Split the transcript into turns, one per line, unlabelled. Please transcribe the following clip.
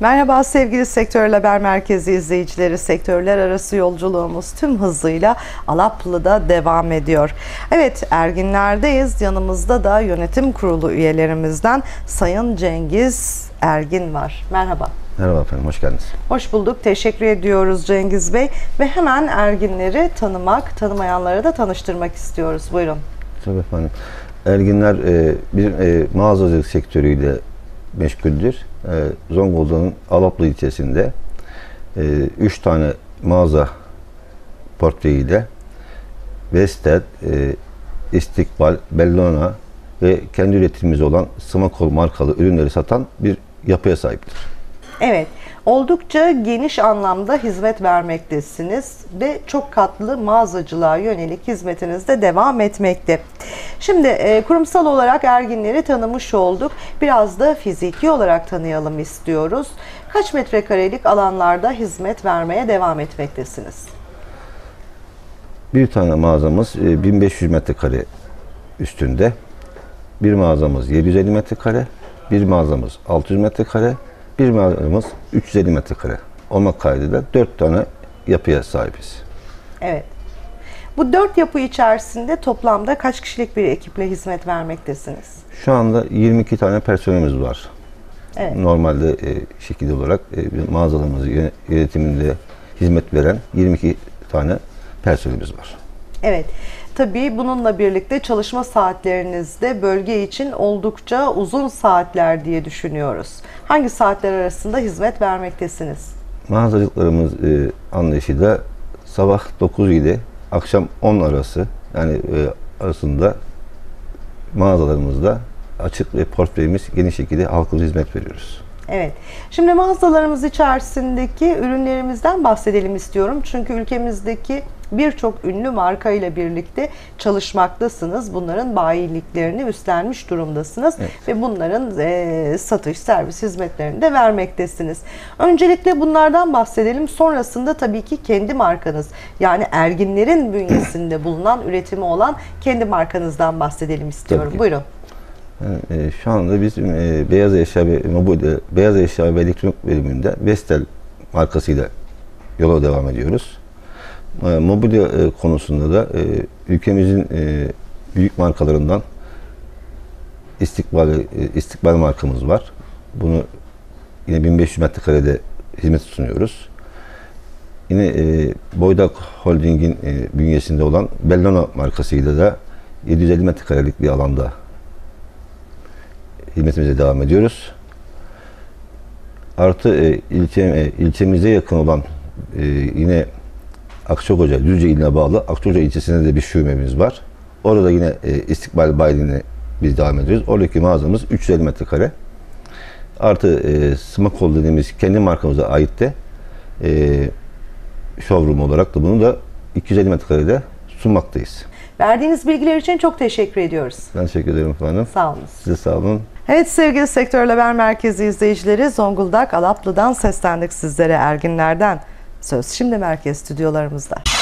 Merhaba sevgili Sektör Haber Merkezi izleyicileri. Sektörler arası yolculuğumuz tüm hızıyla Alaplı'da devam ediyor. Evet Erginler'deyiz. Yanımızda da yönetim kurulu üyelerimizden Sayın Cengiz Ergin var. Merhaba.
Merhaba efendim, hoş geldiniz.
Hoş bulduk. Teşekkür ediyoruz Cengiz Bey. Ve hemen Erginleri tanımak, tanımayanlara da tanıştırmak istiyoruz. Buyurun.
Tabii efendim. Erginler e, bir e, mağazacılık sektörüyle meşguldür. E, Zonguldak'ın Alaplı ilçesinde 3 tane mağaza portföyüyle Vestel, e, İstikbal, Bellona ve kendi üretimimiz olan Smakol markalı ürünleri satan bir yapıya sahiptir.
Evet, oldukça geniş anlamda hizmet vermektesiniz ve çok katlı mağazacılığa yönelik hizmetiniz de devam etmekte. Şimdi e, kurumsal olarak erginleri tanımış olduk. Biraz da fiziki olarak tanıyalım istiyoruz. Kaç metrekarelik alanlarda hizmet vermeye devam etmektesiniz?
Bir tane mağazamız e, 1500 metrekare üstünde. Bir mağazamız 750 metrekare, bir mağazamız 600 metrekare, bir mağazamız 350 metrekare olmak kaydıyla 4 tane yapıya sahibiz.
Evet. Bu dört yapı içerisinde toplamda kaç kişilik bir ekiple hizmet vermektesiniz?
Şu anda 22 tane personelimiz var.
Evet.
Normalde e, şekilde olarak e, mağazalarımızı yöne- yönetiminde hizmet veren 22 tane personelimiz var.
Evet. Tabii bununla birlikte çalışma saatlerinizde bölge için oldukça uzun saatler diye düşünüyoruz. Hangi saatler arasında hizmet vermektesiniz?
Mağazacılıklarımız e, anlayışıyla sabah 9 ile akşam 10 arası yani e, arasında mağazalarımızda açık ve portföyümüz geniş şekilde halkımıza hizmet veriyoruz.
Evet. Şimdi mağazalarımız içerisindeki ürünlerimizden bahsedelim istiyorum. Çünkü ülkemizdeki birçok ünlü marka ile birlikte çalışmaktasınız. Bunların bayiliklerini üstlenmiş durumdasınız
Evet.
ve bunların eee, satış, servis hizmetlerini de vermektesiniz. Öncelikle bunlardan bahsedelim. Sonrasında tabii ki kendi markanız yani erginlerin bünyesinde bulunan üretimi olan kendi markanızdan bahsedelim istiyorum. Buyurun.
Yani, e, şu anda biz e, beyaz eşya ve mobilya, beyaz eşya ve elektronik bölümünde Vestel markasıyla yola devam ediyoruz. E, mobilya e, konusunda da e, ülkemizin büyük markalarından İstikbal, İstikbal markamız var. Bunu yine 1500 metrekarede hizmet sunuyoruz. Yine e, Boydak Holding'in e, bünyesinde olan Bellona markasıyla da 750 metrekarelik bir alanda hizmetimize devam ediyoruz. Artı e, ilçe, e, ilçemize yakın olan e, yine Akçakoca, Düzce iline bağlı Akçakoca ilçesinde de bir şubemiz var. Orada yine e, İstikbal Bayiliğine biz devam ediyoruz. Oradaki mağazamız 350 metrekare. Artı e, Smakol dediğimiz kendi markamıza ait de e, showroom olarak da bunu da 250 metrekarede sunmaktayız.
Verdiğiniz bilgiler için çok teşekkür ediyoruz.
Ben teşekkür ederim efendim.
Sağ olun.
Size sağ olun.
Evet sevgili Sektör Haber Merkezi izleyicileri Zonguldak Alaplı'dan seslendik sizlere Erginler'den. Söz şimdi merkez stüdyolarımızda.